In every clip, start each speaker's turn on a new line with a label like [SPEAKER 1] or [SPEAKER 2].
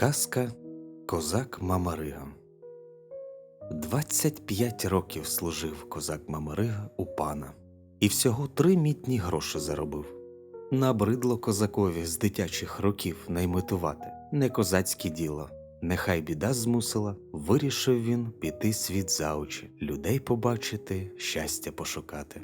[SPEAKER 1] Казка Козак Мамарига 25 років служив козак Мамарига у пана і всього три мітні гроші заробив. Набридло козакові з дитячих років наймитувати не козацьке діло. Нехай біда змусила, вирішив він піти світ за очі, людей побачити, щастя пошукати.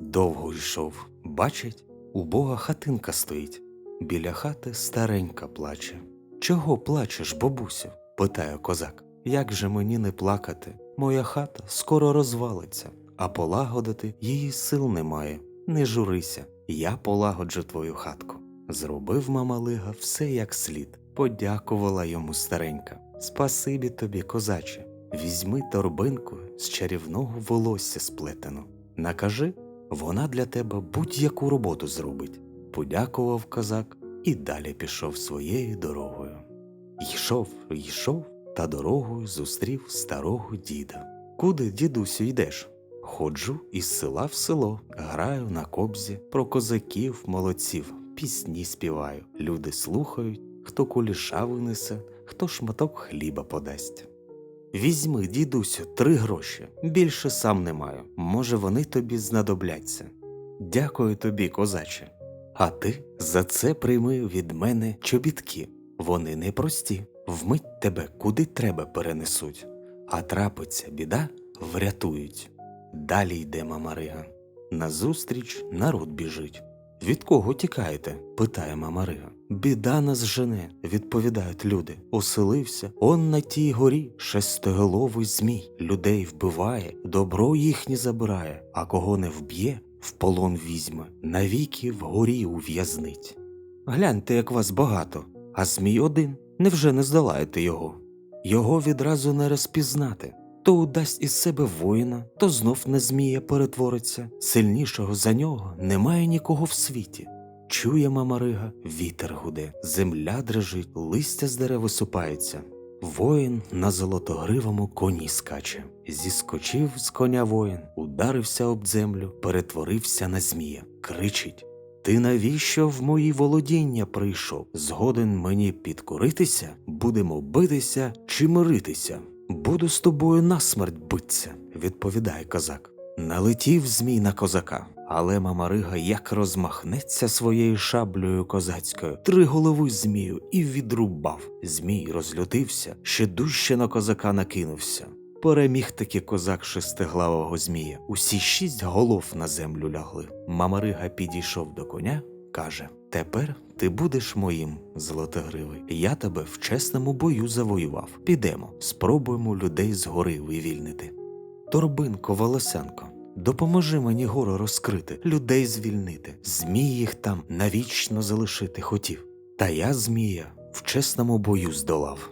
[SPEAKER 1] Довго йшов, бачить, у Бога хатинка стоїть. Біля хати старенька плаче. Чого плачеш, бабусю? питає козак. Як же мені не плакати? Моя хата скоро розвалиться, а полагодити її сил немає. Не журися, я полагоджу твою хатку. Зробив мамалига все як слід, подякувала йому старенька. Спасибі тобі, козаче, візьми торбинку з чарівного волосся сплетену. Накажи, вона для тебе будь-яку роботу зробить. Подякував козак і далі пішов своєю дорогою. Йшов, йшов, та дорогою зустрів старого діда. Куди, дідусю, йдеш? Ходжу із села в село, граю на кобзі, про козаків, молодців, пісні співаю. Люди слухають, хто куліша винесе, хто шматок хліба подасть. Візьми, дідусю, три гроші, більше сам не маю. Може, вони тобі знадобляться. Дякую тобі, козаче. А ти за це прийми від мене чобітки. Вони непрості, вмить тебе куди треба перенесуть, а трапиться біда, врятують. Далі йде Мамарига. Назустріч народ біжить. Від кого тікаєте? питає Мамарига. Біда нас жене, відповідають люди. Оселився он на тій горі шестиголовий змій. Людей вбиває, добро їхнє забирає, а кого не вб'є, в полон візьме, навіки вгорі ув'язнить. Гляньте, як вас багато, а змій один. Невже не здолаєте його? Його відразу не розпізнати. То удасть із себе воїна, то знов на змія перетвориться. Сильнішого за нього немає нікого в світі. Чує мамарига, вітер гуде, земля дрижить, листя з дерев висипається. Воїн на золотогривому коні скаче. Зіскочив з коня воїн, ударився об землю, перетворився на змія, кричить Ти навіщо в мої володіння прийшов? Згоден мені підкоритися, будемо битися чи миритися? Буду з тобою насмерть битися, відповідає козак. Налетів змій на козака, але мамарига як розмахнеться своєю шаблею козацькою, три голови змію і відрубав. Змій розлютився, ще дужче на козака накинувся. Переміг таки козак шестиглавого змія. Усі шість голов на землю лягли. Мамарига підійшов до коня, каже: Тепер ти будеш моїм, золотогривий. Я тебе в чесному бою завоював. Підемо, спробуємо людей з гори вивільнити. Торбинко, волосянко, допоможи мені гору розкрити, людей звільнити, змій їх там навічно залишити хотів. Та я, змія, в чесному бою здолав.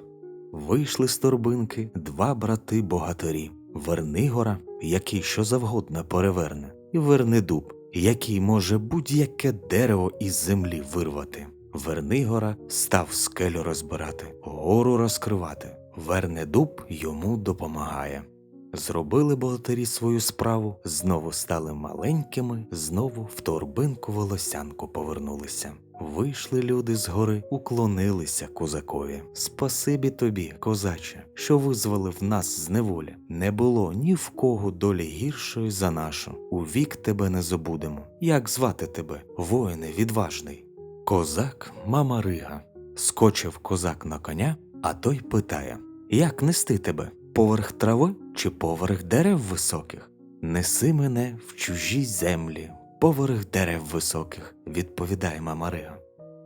[SPEAKER 1] Вийшли з торбинки два брати богатирі Вернигора, який що завгодно переверне, і Вернедуб, який може будь-яке дерево із землі вирвати. Вернигора став скелю розбирати, гору розкривати. Вернедуб йому допомагає. Зробили богатирі свою справу, знову стали маленькими, знову в торбинку волосянку повернулися. Вийшли люди з гори, уклонилися козакові. Спасибі тобі, козаче, що визволив нас з неволі. Не було ні в кого долі гіршої за нашу. У вік тебе не забудемо. Як звати тебе, воїне відважний? Козак мама Рига. Скочив козак на коня, а той питає: Як нести тебе? Поверх трави чи поверх дерев високих? Неси мене в чужі землі, поверх дерев високих, відповідає мама Рига.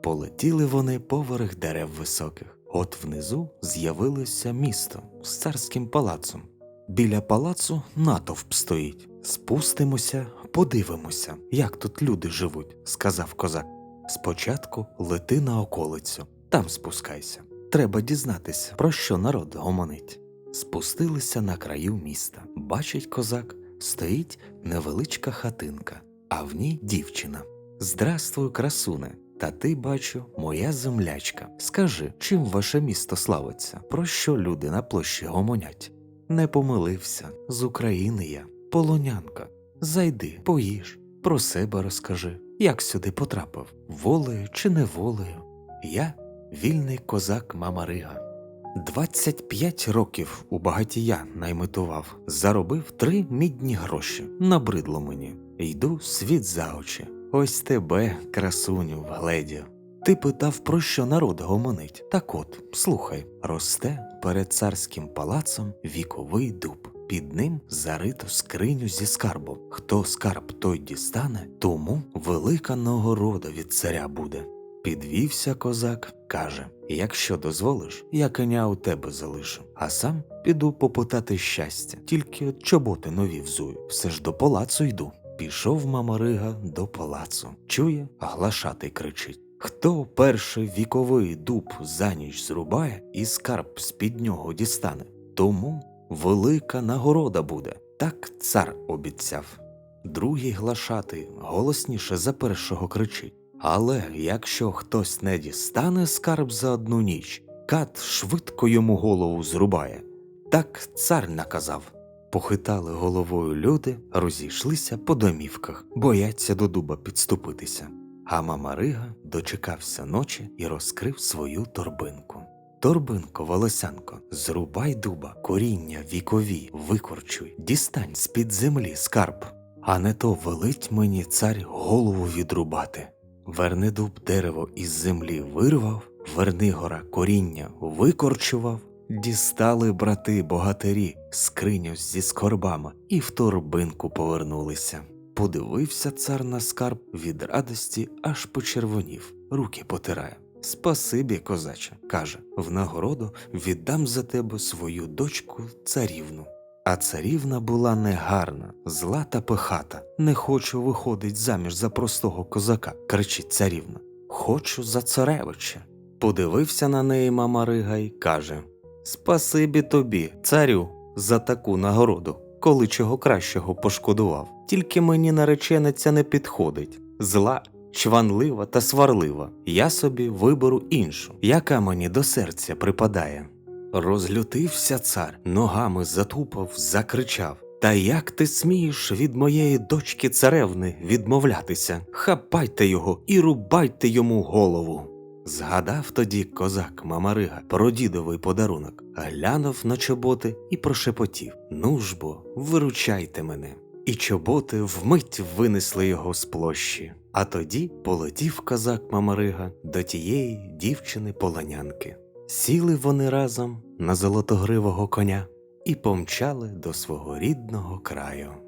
[SPEAKER 1] Полетіли вони поверх дерев високих. От внизу з'явилося місто з царським палацом. Біля палацу натовп стоїть. Спустимося, подивимося, як тут люди живуть, сказав козак. Спочатку лети на околицю, там спускайся. Треба дізнатися, про що народ гомонить. Спустилися на краю міста. Бачить козак, стоїть невеличка хатинка, а в ній дівчина. Здрастуй, красуне. Та ти, бачу, моя землячка. Скажи, чим ваше місто славиться? Про що люди на площі гомонять? Не помилився, з України я, полонянка. Зайди, поїж, про себе розкажи, як сюди потрапив, волею чи не волею. Я вільний козак Мамарига. 25 років у багатія наймитував, заробив три мідні гроші. Набридло мені. Йду світ за очі. Ось тебе, красуню, вгледів. Ти питав, про що народ гомонить. Так от, слухай, росте перед царським палацом віковий дуб. Під ним зарито скриню зі скарбом. Хто скарб той дістане, тому велика нагорода від царя буде. Підвівся козак, каже: Якщо дозволиш, я коня у тебе залишу, а сам піду попитати щастя, тільки от чоботи нові взую, все ж до палацу йду. Пішов Мамарига до палацу. Чує, глашатий кричить. Хто перший віковий дуб за ніч зрубає і скарб з-під нього дістане, тому велика нагорода буде. Так цар обіцяв. Другий глашатий голосніше за першого кричить. Але якщо хтось не дістане скарб за одну ніч, кат швидко йому голову зрубає. Так цар наказав. Похитали головою люди, розійшлися по домівках, бояться до дуба підступитися. А Мамарига дочекався ночі і розкрив свою торбинку. Торбинко, волосянко, зрубай дуба, коріння вікові, викорчуй, дістань з-під землі скарб, а не то велить мені цар голову відрубати. Верни дуб дерево із землі вирвав, Вернигора коріння викорчував, дістали брати богатирі скриню зі скорбами і в торбинку повернулися. Подивився цар на скарб від радості, аж почервонів, руки потирає. Спасибі, козаче, каже, в нагороду віддам за тебе свою дочку царівну. А царівна була негарна, зла та пихата. Не хочу виходить заміж за простого козака, кричить царівна. Хочу за царевича. Подивився на неї Мамарига й каже: Спасибі тобі, царю, за таку нагороду, коли чого кращого пошкодував. Тільки мені наречениця не підходить. Зла, чванлива та сварлива. Я собі виберу іншу, яка мені до серця припадає. Розлютився цар, ногами затупав, закричав. Та як ти смієш від моєї дочки царевни відмовлятися? Хапайте його і рубайте йому голову. Згадав тоді козак Мамарига про дідовий подарунок, глянув на чоботи і прошепотів: Ну ж бо, виручайте мене. І чоботи вмить винесли його з площі. А тоді полетів козак Мамарига до тієї дівчини полонянки. Сіли вони разом на золотогривого коня і помчали до свого рідного краю.